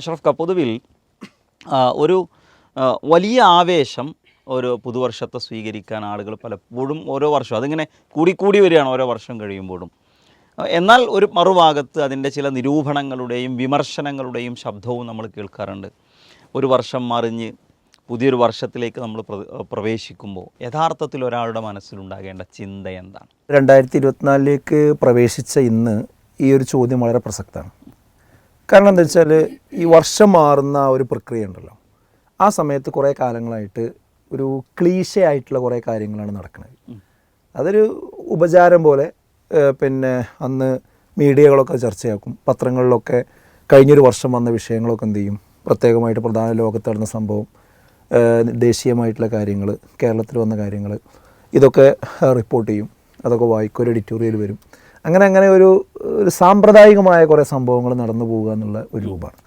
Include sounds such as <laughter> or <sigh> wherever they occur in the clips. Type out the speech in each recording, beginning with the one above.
അഷ്റഫ് ക പൊതുവിൽ ഒരു വലിയ ആവേശം ഒരു പുതുവർഷത്തെ സ്വീകരിക്കാൻ ആളുകൾ പലപ്പോഴും ഓരോ വർഷവും അതിങ്ങനെ കൂടിക്കൂടി വരികയാണ് ഓരോ വർഷം കഴിയുമ്പോഴും. എന്നാൽ ഒരു മറുഭാഗത്ത് അതിന്റെ ചില നിരൂപണങ്ങളുടെയും വിമർശനങ്ങളുടെയും ശബ്ദവും നമ്മൾ കേൾക്കാറുണ്ട്. ഒരു വർഷം മറിഞ്ഞ് പുതിയൊരു വർഷത്തിലേക്ക് നമ്മൾ പ്ര- പ്രവേശിക്കുമ്പോൾ യഥാർത്ഥത്തിൽ ഒരാളുടെ മനസ്സിലുണ്ടാകേണ്ട ചിന്ത എന്താണ്? രണ്ടായിരത്തി ഇരുപത്തിനാലിലേക്ക് പ്രവേശിച്ച ഇന്ന് ഈ ഒരു ചോദ്യം വളരെ പ്രസക്തമാണ്. കാരണം എന്താ വെച്ചാൽ ഈ വർഷം മാറുന്ന ഒരു പ്രക്രിയ ഉണ്ടല്ലോ. ആ സമയത്ത് കുറേ കാലങ്ങളായിട്ട് ഒരു ക്ലീശ ആയിട്ടുള്ള കുറേ കാര്യങ്ങളാണ് നടക്കുന്നത്. അതൊരു ഉപചാരം പോലെ പിന്നെ അന്ന് മീഡിയകളൊക്കെ ചർച്ചയാക്കും. പത്രങ്ങളിലൊക്കെ കഴിഞ്ഞൊരു വർഷം വന്ന വിഷയങ്ങളൊക്കെ എന്ത് ചെയ്യും? പ്രത്യേകമായിട്ട് പ്രധാന ലോകത്ത് നടന്ന സംഭവം ദേശീയമായിട്ടുള്ള കാര്യങ്ങൾ കേരളത്തിൽ വന്ന കാര്യങ്ങൾ ഇതൊക്കെ റിപ്പോർട്ട് ചെയ്യും. അതൊക്കെ വായിക്കും. ഒരു എഡിറ്റോറിയൽ വരും. അങ്ങനെ അങ്ങനെ ഒരു ഒരു സാമ്പ്രദായികമായ കുറേ സംഭവങ്ങൾ നടന്നു പോവുക എന്നുള്ള ഒരു രൂപമാണ്.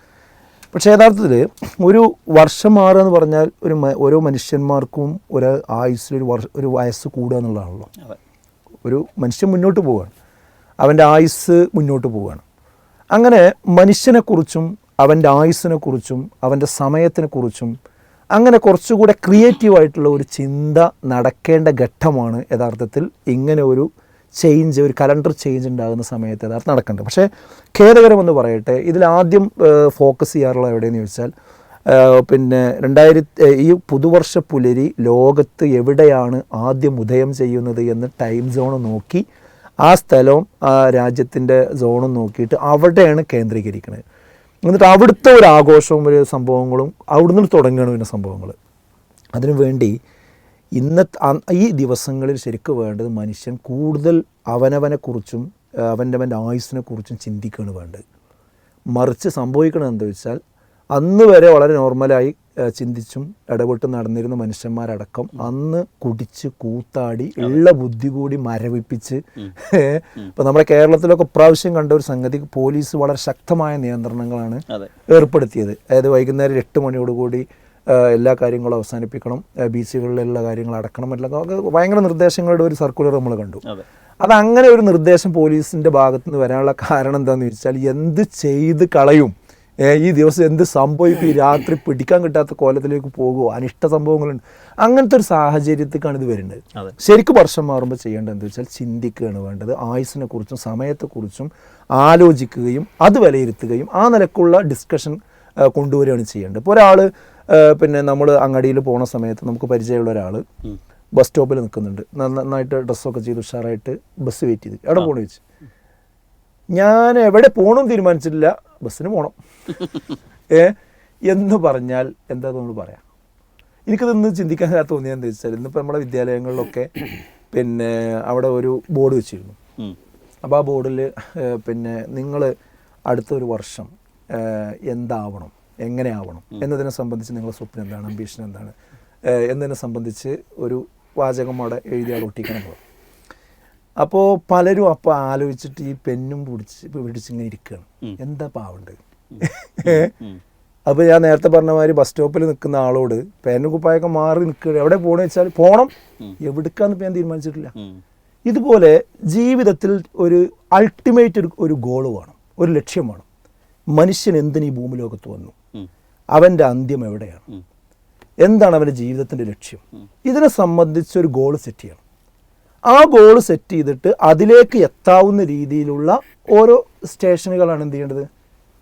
പക്ഷേ യഥാർത്ഥത്തിൽ ഒരു വർഷം മാറുക എന്ന് പറഞ്ഞാൽ ഒരു ഓരോ മനുഷ്യന്മാർക്കും ഒരു ആയുസ്സിൽ ഒരു വർഷ ഒരു വയസ്സ് കൂടുക എന്നുള്ളതാണല്ലോ. ഒരു മനുഷ്യൻ മുന്നോട്ട് പോവുകയാണ്. അവന്റെ ആയുസ് മുന്നോട്ട് പോവുകയാണ്. അങ്ങനെ മനുഷ്യനെക്കുറിച്ചും അവന്റെ ആയുസ്സിനെക്കുറിച്ചും അവന്റെ സമയത്തിനെക്കുറിച്ചും അങ്ങനെ കുറച്ചുകൂടെ ക്രിയേറ്റീവായിട്ടുള്ള ഒരു ചിന്ത നടക്കേണ്ട ഘട്ടമാണ് യഥാർത്ഥത്തിൽ ഇങ്ങനെ ഒരു ചേഞ്ച് ഒരു കലണ്ടർ ചേഞ്ച് ഉണ്ടാകുന്ന സമയത്ത് യഥാർത്ഥം നടക്കേണ്ടത് പക്ഷേ ഖേദകരമെന്ന് പറയട്ടെ ഇതിൽ ആദ്യം ഫോക്കസ് ചെയ്യാറുള്ള എവിടെയെന്ന് ചോദിച്ചാൽ പിന്നെ രണ്ടായിരത്തി ഈ പുതുവർഷ പുലരി ലോകത്ത് എവിടെയാണ് ആദ്യം ഉദയം ചെയ്യുന്നത് എന്ന് ടൈം സോൺ നോക്കി ആ സ്ഥലവും ആ രാജ്യത്തിന്റെ സോണും നോക്കിയിട്ട് അവിടെയാണ് കേന്ദ്രീകരിക്കുന്നത്. എന്നിട്ട് അവിടുത്തെ ഒരു ആഘോഷവും ഒരു സംഭവങ്ങളും അവിടുന്ന് തുടങ്ങുകയാണ് പിന്നെ സംഭവങ്ങൾ. അതിനുവേണ്ടി ഇന്നത്തെ അ- ഈ ദിവസങ്ങളിൽ ശരിക്കും വേണ്ടത് മനുഷ്യൻ കൂടുതൽ അവനവനെക്കുറിച്ചും അവന്റെ അവന്റെ ആയുസ്സിനെക്കുറിച്ചും ചിന്തിക്കുകയാണ് വേണ്ടത്. മറിച്ച് സംഭവിക്കണത് എന്താ വെച്ചാൽ അന്ന് വരെ വളരെ നോർമലായി ചിന്തിച്ചും ഇടപെട്ട് നടന്നിരുന്ന മനുഷ്യന്മാരടക്കം അന്ന് കുടിച്ച് കൂത്താടി ഉള്ള ബുദ്ധി കൂടി മരവിപ്പിച്ച് ഇപ്പം നമ്മുടെ കേരളത്തിലൊക്കെ പ്രാവശ്യം കണ്ട ഒരു സംഗതി പോലീസ് വളരെ ശക്തമായ നിയന്ത്രണങ്ങളാണ് ഏർപ്പെടുത്തിയത്. അതായത് വൈകുന്നേരം എട്ട് മണിയോടുകൂടി എല്ലാ കാര്യങ്ങളും അവസാനിപ്പിക്കണം. ബി സികളിലുള്ള കാര്യങ്ങൾ അടക്കണം എല്ലാം ഭയങ്കര നിർദ്ദേശങ്ങളുടെ ഒരു സർക്കുലർ നമ്മൾ കണ്ടു. അതെ. അത് അങ്ങനെ ഒരു നിർദ്ദേശം പോലീസിന്റെ ഭാഗത്തു നിന്ന് വരാനുള്ള കാരണം എന്താണെന്ന് ചോദിച്ചാൽ എന്ത് ചെയ്ത് കളയും? ഈ ദിവസം എന്ത് സംഭവിക്കും? ഈ രാത്രി പിടിക്കാൻ കിട്ടാത്ത കോലത്തിലേക്ക് പോകുമോ അനിഷ്ട സംഭവങ്ങളുണ്ട്. അങ്ങനത്തെ ഒരു സാഹചര്യത്തേക്കാണ് ഇത് വരുന്നത്. ശരിക്കും വർഷം മാറുമ്പോൾ ചെയ്യേണ്ടത് എന്താ വെച്ചാൽ ചിന്തിക്കുകയാണ് വേണ്ടത്. ആയുസിനെ കുറിച്ചും സമയത്തെക്കുറിച്ചും ആലോചിക്കുകയും അത് വിലയിരുത്തുകയും ആ നിലക്കുള്ള ഡിസ്കഷൻ കൊണ്ടുവരികയാണ് ചെയ്യേണ്ടത്. ഇപ്പോൾ ഒരാൾ പിന്നെ നമ്മൾ അങ്ങാടിയിൽ പോണ സമയത്ത് നമുക്ക് പരിചയമുള്ള ഒരാൾ ബസ് സ്റ്റോപ്പിൽ നിൽക്കുന്നുണ്ട്. നന്ന- നന്നായിട്ട് ഡ്രസ്സൊക്കെ ചെയ്ത് ഉഷാറായിട്ട് ബസ് വെയിറ്റ് ചെയ്ത്. എവിടെ പോകണം ചോദിച്ചു ഞാൻ എവിടെ പോകണം തീരുമാനിച്ചിട്ടില്ല. ബസ്സിന് പോകണം <laughs> ഏ എന്ന് പറഞ്ഞാൽ എന്താ നമ്മൾ പറയാം. എനിക്കതൊന്ന് ചിന്തിക്കാൻ തോന്നിയത് എന്താ വെച്ചാൽ ഇന്നിപ്പോൾ നമ്മുടെ വിദ്യാലയങ്ങളിലൊക്കെ പിന്നെ അവിടെ ഒരു ബോർഡ് വെച്ചിരുന്നു. അപ്പോൾ ആ ബോർഡിൽ പിന്നെ നിങ്ങൾ അടുത്തൊരു വർഷം എന്താവണം? എങ്ങനെ ആവണം എന്നതിനെ സംബന്ധിച്ച് നിങ്ങളുടെ സ്വപ്നം എന്താണ് അംബീഷൻ എന്താണ്? എന്നതിനെ സംബന്ധിച്ച് ഒരു വാചകം അവിടെ എഴുതി അവിടെ ഒട്ടിക്കണം അപ്പോൾ പലരും അപ്പോൾ ആലോചിച്ചിട്ട് ഈ പെന്നും പിടിച്ച് പിടിച്ചിങ്ങനെ ഇരിക്കുകയാണ് എന്താ പാവണ്ട്? അപ്പോൾ ഞാൻ നേരത്തെ പറഞ്ഞ മാതിരി ബസ് സ്റ്റോപ്പിൽ നിൽക്കുന്ന ആളോട് പേനും കുപ്പായൊക്കെ മാറി നിൽക്കുക എവിടെ പോകണമെന്ന് വെച്ചാൽ പോകണം എവിടേക്കാന്ന് ഇപ്പം ഞാൻ തീരുമാനിച്ചിട്ടില്ല. ഇതുപോലെ ജീവിതത്തിൽ ഒരു അൾട്ടിമേറ്റ് ഒരു ഒരു ഗോൾ വേണം. ഒരു ലക്ഷ്യം വേണം. മനുഷ്യൻ എന്തിന് ഈ ഭൂമിലോകത്ത് വന്നു. അവന്റെ അന്ത്യം എവിടെയാണ്? എന്താണ് അവന്റെ ജീവിതത്തിന്റെ ലക്ഷ്യം? ഇതിനെ സംബന്ധിച്ച് ഒരു ഗോൾ സെറ്റ് ചെയ്യണം. ആ ഗോൾ സെറ്റ് ചെയ്തിട്ട് അതിലേക്ക് എത്താവുന്ന രീതിയിലുള്ള ഓരോ സ്റ്റേഷനുകളാണ് എന്ത് ചെയ്യേണ്ടത്?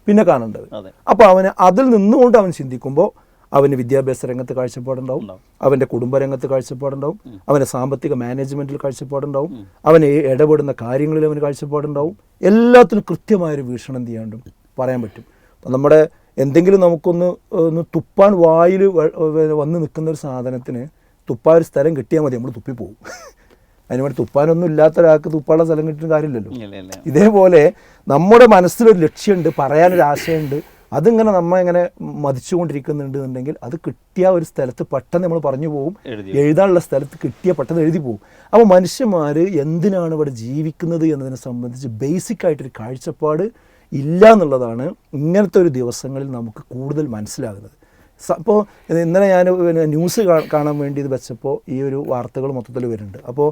പിന്നെ കാണേണ്ടത്. അപ്പോൾ അവന് അതിൽ നിന്നുകൊണ്ട് അവൻ ചിന്തിക്കുമ്പോൾ അവന് വിദ്യാഭ്യാസ രംഗത്ത് കാഴ്ചപ്പാടുണ്ടാവും. അവന്റെ കുടുംബരംഗത്ത് കാഴ്ചപ്പാടുണ്ടാവും. അവന്റെ സാമ്പത്തിക മാനേജ്മെന്റിൽ കാഴ്ചപ്പാടുണ്ടാവും. അവൻ ഇടപെടുന്ന കാര്യങ്ങളിൽ അവന് കാഴ്ചപ്പാടുണ്ടാവും. എല്ലാത്തിനും കൃത്യമായൊരു വീക്ഷണം എന്ത് ചെയ്യാണ്ടും പറയാൻ പറ്റും. അപ്പം നമ്മുടെ എന്തെങ്കിലും നമുക്കൊന്ന് ഒന്ന് തുപ്പാൻ വായിൽ വന്ന് നിൽക്കുന്ന ഒരു സാധനത്തിന് തുപ്പാൻ ഒരു സ്ഥലം കിട്ടിയാൽ മതി. നമ്മൾ തുപ്പിപ്പോവും <laughs> അതിന് വേണ്ടി തുപ്പാനൊന്നും ഇല്ലാത്ത ഒരാൾക്ക് തുപ്പാനുള്ള സ്ഥലം കിട്ടുന്ന കാര്യമില്ലല്ലോ. ഇതേപോലെ നമ്മുടെ മനസ്സിലൊരു ലക്ഷ്യമുണ്ട് പറയാനൊരു ആശയമുണ്ട്. അതിങ്ങനെ നമ്മൾ ഇങ്ങനെ മതിച്ചുകൊണ്ടിരിക്കുന്നുണ്ട് എന്നുണ്ടെങ്കിൽ അത് കിട്ടിയ ഒരു സ്ഥലത്ത് പെട്ടെന്ന് നമ്മൾ പറഞ്ഞു പോകും എഴുതാനുള്ള സ്ഥലത്ത് കിട്ടിയ പെട്ടെന്ന് എഴുതി പോകും അപ്പോൾ മനുഷ്യന്മാർ എന്തിനാണ് ഇവിടെ ജീവിക്കുന്നത് എന്നതിനെ സംബന്ധിച്ച് ബേസിക് ആയിട്ടൊരു കാഴ്ചപ്പാട് ഇല്ല എന്നുള്ളതാണ് ഇങ്ങനത്തെ ഒരു ദിവസങ്ങളിൽ നമുക്ക് കൂടുതൽ മനസ്സിലാകുന്നത്. അപ്പോൾ ഇന്നലെ ഞാൻ പിന്നെ ന്യൂസ് കാണാൻ വേണ്ടി ഇത് വെച്ചപ്പോൾ ഈ ഒരു വാർത്തകൾ മൊത്തത്തിൽ വരുന്നുണ്ട്. അപ്പോൾ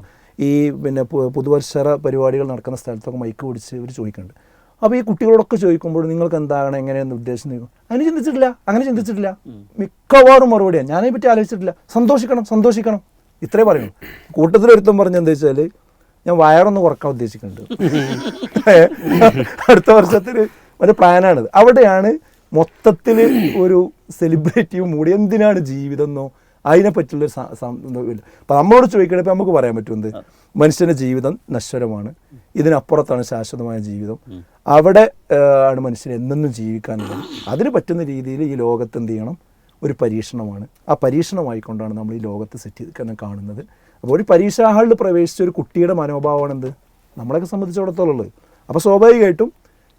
ഈ പിന്നെ പുതുവത്സര പരിപാടികൾ നടക്കുന്ന സ്ഥലത്തൊക്കെ മൈക്ക് പിടിച്ച് ഇവർ ചോദിക്കുന്നുണ്ട്. അപ്പോൾ ഈ കുട്ടികളോടൊക്കെ ചോദിക്കുമ്പോൾ നിങ്ങൾക്ക് എന്താണ് എങ്ങനെയെന്ന് ഉദ്ദേശം അതിന് ചിന്തിച്ചിട്ടില്ല അങ്ങനെ ചിന്തിച്ചിട്ടില്ല. മിക്കവാറും മറുപടിയാണ് ഞാനതിനെ പറ്റി ആലോചിച്ചിട്ടില്ല. സന്തോഷിക്കണം സന്തോഷിക്കണം. ഇത്രേ പറയുള്ളൂ. കൂട്ടത്തിലൊരുത്തം പറഞ്ഞ പറഞ്ഞെന്താ വെച്ചാൽ ഞാൻ വയറൊന്ന് കുറയ്ക്കാൻ ഉദ്ദേശിക്കുന്നുണ്ട്. അടുത്ത വർഷത്തിൽ ഒരു പ്ലാനാണിത്. അവിടെയാണ് മൊത്തത്തിൽ ഒരു സെലിബ്രിറ്റിയും മൂടി. എന്തിനാണ് ജീവിതം എന്നോ അതിനെ പറ്റിയുള്ള ഇല്ല അപ്പം നമ്മളോട് ചോദിക്കണേ ഇപ്പം നമുക്ക് പറയാൻ പറ്റുമെന്ന് മനുഷ്യന്റെ മനുഷ്യന്റെ ജീവിതം നശ്വരമാണ്. ഇതിനപ്പുറത്താണ് ശാശ്വതമായ ജീവിതം. അവിടെ ആണ് മനുഷ്യൻ എന്നെന്നും ജീവിക്കാനുള്ളത് അതിന് പറ്റുന്ന രീതിയിൽ ഈ ലോകത്ത് എന്ത് ചെയ്യണം? ഒരു പരീക്ഷണമാണ്. ആ പരീക്ഷണമായിക്കൊണ്ടാണ് നമ്മൾ ഈ ലോകത്ത് സെറ്റ് ചെയ്ത് കാണുന്നത്. അപ്പോൾ ഒരു പരീക്ഷാ ഹാളിൽ പ്രവേശിച്ച ഒരു കുട്ടിയുടെ മനോഭാവമാണ് എന്ത്? നമ്മളെയൊക്കെ സംബന്ധിച്ചിടത്തോളം ഉള്ളത് അപ്പോൾ സ്വാഭാവികമായിട്ടും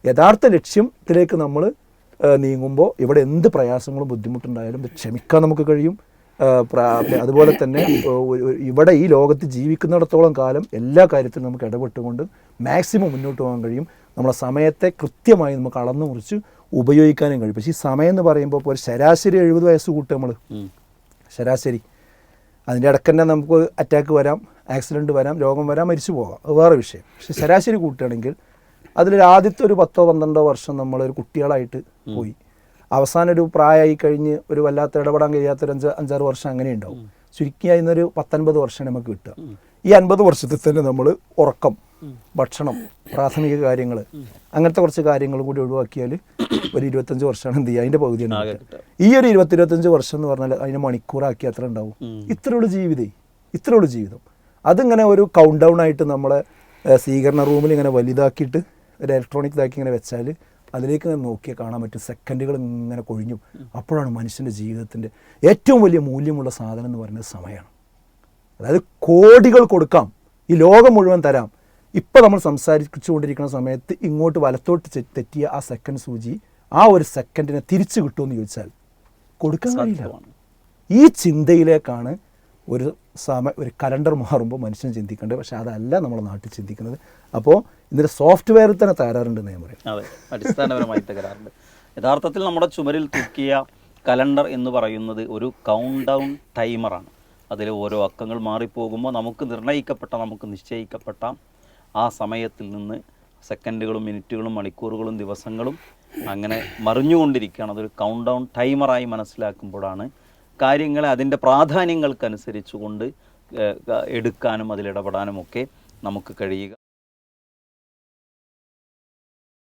യഥാർത്ഥ ലക്ഷ്യത്തിലേക്ക് നമ്മൾ നീങ്ങുമ്പോൾ ഇവിടെ എന്ത് പ്രയാസങ്ങളും ബുദ്ധിമുട്ടുണ്ടായാലും ക്ഷമിക്കാൻ നമുക്ക് കഴിയും. അതുപോലെ തന്നെ ഇവിടെ ഈ ലോകത്ത് ജീവിക്കുന്നിടത്തോളം കാലം എല്ലാ കാര്യത്തിലും നമുക്ക് ഇടപെട്ടുകൊണ്ട് മാക്സിമം മുന്നോട്ട് പോകാൻ കഴിയും. നമ്മളെ സമയത്തെ കൃത്യമായി നമുക്ക് അളന്നു മുറിച്ച് ഉപയോഗിക്കാനും കഴിയും. പക്ഷേ ഈ സമയം എന്ന് പറയുമ്പോൾ ഒരു ശരാശരി എഴുപത് വയസ്സ് കൂട്ടുക നമ്മൾ ശരാശരി. അതിന്റെ ഇടയ്ക്ക് തന്നെ നമുക്ക് അറ്റാക്ക് വരാം ആക്സിഡന്റ് വരാം രോഗം വരാം മരിച്ചു പോകാം. അത് വേറെ വിഷയം. പക്ഷെ ശരാശരി കൂട്ടുകയാണെങ്കിൽ അതിലൊരു ആദ്യത്തെ ഒരു പത്തോ പന്ത്രണ്ടോ വർഷം നമ്മളൊരു കുട്ടികളായിട്ട് പോയി. അവസാനം ഒരു പ്രായമായി കഴിഞ്ഞ് ഒരു വല്ലാത്ത ഇടപെടാൻ കഴിയാത്തൊരു അഞ്ച് അഞ്ചാറ് വർഷം അങ്ങനെ ഉണ്ടാവും ചുരുക്കിയായി ഇന്നൊരു പത്തൊൻപത് വർഷം നമുക്ക് കിട്ടുക. ഈ അൻപത് വർഷത്തിൽ തന്നെ നമ്മൾ ഉറക്കം ഭക്ഷണം പ്രാഥമിക കാര്യങ്ങൾ അങ്ങനത്തെ കുറച്ച് കാര്യങ്ങൾ കൂടി ഒഴിവാക്കിയാൽ ഒരു ഇരുപത്തഞ്ച് വർഷമാണ് എന്ത് ചെയ്യുക? അതിന്റെ പകുതിയാണ് ഈ ഒരു ഇരുപത്തി ഇരുപത്തഞ്ച് വർഷം എന്ന് പറഞ്ഞാൽ അതിനെ മണിക്കൂറാക്കി അത്ര ഉണ്ടാവും. ഇത്രയുള്ള ജീവിതേ. ഇത്രയുള്ള ജീവിതം. അതിങ്ങനെ ഒരു കൗണ്ട് ഡൗൺ ആയിട്ട് നമ്മളെ സ്വീകരണ റൂമിൽ ഇങ്ങനെ വലുതാക്കിയിട്ട് ഒരു ഇലക്ട്രോണിക് ഇതാക്കി ഇങ്ങനെ വെച്ചാൽ അതിലേക്ക് ഇങ്ങനെ നോക്കിയാൽ കാണാൻ പറ്റും. സെക്കൻഡുകൾ ഇങ്ങനെ കൊഴിഞ്ഞു. അപ്പോഴാണ് മനുഷ്യന്റെ ജീവിതത്തിന്റെ ഏറ്റവും വലിയ മൂല്യമുള്ള സാധനം എന്ന് പറയുന്നത് സമയമാണ്. അതായത് കോടികൾ കൊടുക്കാം. ഈ ലോകം മുഴുവൻ തരാം. ഇപ്പം നമ്മൾ സംസാരിച്ചുകൊണ്ടിരിക്കുന്ന സമയത്ത് ഇങ്ങോട്ട് വലത്തോട്ട് തെറ്റിയ ആ സെക്കൻഡ് സൂചി ആ ഒരു സെക്കൻഡിനെ തിരിച്ചു കിട്ടുമെന്ന് ചോദിച്ചാൽ കൊടുക്കാൻ കഴിയില്ല. ഈ ചിന്തയിലേക്കാണ് ഒരു സമ ഒരു കലണ്ടർ മാറുമ്പോൾ മനുഷ്യൻ ചിന്തിക്കേണ്ടത് പക്ഷെ അതല്ല നമ്മുടെ നാട്ടിൽ ചിന്തിക്കുന്നത്. അപ്പോൾ ഇതിന്റെ സോഫ്റ്റ്വെയറിൽ തന്നെ തകരാറുണ്ടെന്ന് ഞാൻ പറയും. അതെ അടിസ്ഥാനപരമായി തകരാറുണ്ട്. യഥാർത്ഥത്തിൽ നമ്മുടെ ചുമരിൽ തൂക്കിയ കലണ്ടർ എന്ന് പറയുന്നത് ഒരു കൗണ്ട് ഡൗൺ ടൈമറാണ് അതിൽ ഓരോ അക്കങ്ങൾ മാറിപ്പോകുമ്പോൾ നമുക്ക് നിർണയിക്കപ്പെട്ട നമുക്ക് നിശ്ചയിക്കപ്പെട്ട ആ സമയത്തിൽ നിന്ന് സെക്കൻഡുകളും മിനിറ്റുകളും മണിക്കൂറുകളും ദിവസങ്ങളും അങ്ങനെ മറിഞ്ഞുകൊണ്ടിരിക്കുകയാണ്. അതൊരു കൗണ്ട് ഡൗൺ ടൈമറായി മനസ്സിലാക്കുമ്പോഴാണ് കാര്യങ്ങളെ അതിന്റെ പ്രാധാന്യങ്ങൾക്കനുസരിച്ചുകൊണ്ട് എടുക്കാനും അതിലിടപെടാനും ഒക്കെ നമുക്ക് കഴിയുക.